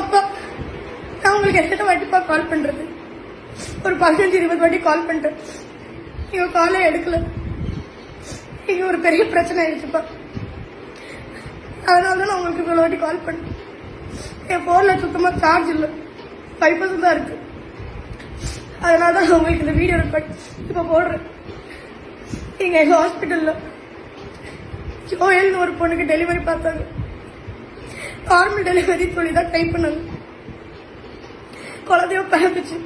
அப்பா நான் உங்களுக்கு எத்தனை வாட்டிப்பா கால் பண்றது? ஒரு பதினஞ்சு இருபது வாட்டி கால் பண்றேன். நீங்க காலே எடுக்கல. இங்க ஒரு பெரிய பிரச்சனை ஆயிடுச்சுப்பா அதனால தான் நான் உங்களுக்கு இவ்வளவு வாட்டி கால் பண்ணேன். என் போன்ல சுத்தமா சார்ஜ் இல்லை. ஃபைவ் பர்சன்ட் தான் இருக்கு. அதனால தான் நான் உங்களுக்கு இந்த வீடியோ ரெக்கார்ட் இப்போ போடுறேன். இங்க எங்க ஹாஸ்பிட்டல்ல ஜோயல்னு ஒரு பொண்ணுக்கு டெலிவரி பார்த்தாங்க. நார்மல் டெலிவரி சொல்லி தான் ட்ரை பண்ணாங்க குழந்தைய பிறந்துச்சு.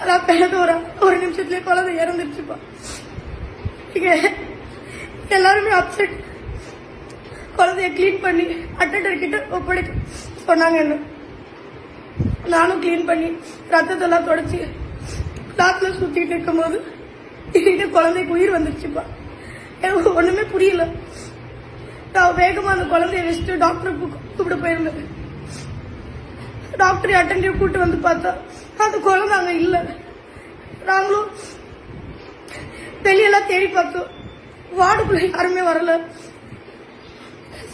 அதான் பிறந்து ஒரு ஒரு நிமிஷத்துலயே குழந்தை இறந்துருச்சுப்பா. எல்லாருமே அப்செட் குழந்தைய க்ளீன் பண்ணி அட்டண்டர் கிட்ட ஒப்படைக்க சொன்னாங்க என்ன. நானும் க்ளீன் பண்ணி ரத்தத்தெல்லாம் தொடச்சி கிளாத்ல சுத்திட்டு இருக்கும்போது திடீர்னு குழந்தைக்கு உயிர் வந்துருச்சுப்பா. எனக்கு ஒண்ணுமே புரியல. நான் வேகமா அந்த குழந்தைய வச்சுட்டு டாக்டரை கூப்பிட்டு போயிருந்தேன். டாக்டரை அட்டண்டிவ் கூப்பிட்டு வந்து பார்த்தா அந்த குழந்தை அங்க இல்ல. நாங்களும் வெளியெல்லாம் தேடி பார்த்தோம். வார்டுக்குள்ள யாருமே வரல.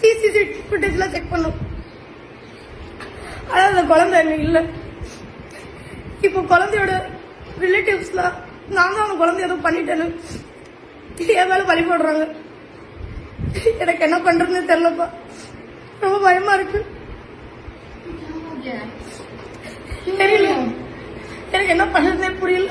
சிசிடிவி ஃபுட்டேஜ்லாம் செக் பண்ணோம். ஆனா அந்த குழந்தை அங்க இல்ல. இப்போ குழந்தையோட ரிலேட்டிவ்ஸ்லாம் நான் தான் அந்த குழந்தை எதுவும் பண்ணிட்டேன்னு என் மேல வழிபடுறாங்க எனக்கு என்ன பண்றதுன்னு தெரியலப்பா. ரொம்ப பயமா இருக்கு. தெரியல. எனக்கு என்ன பண்றதுனே புரியல.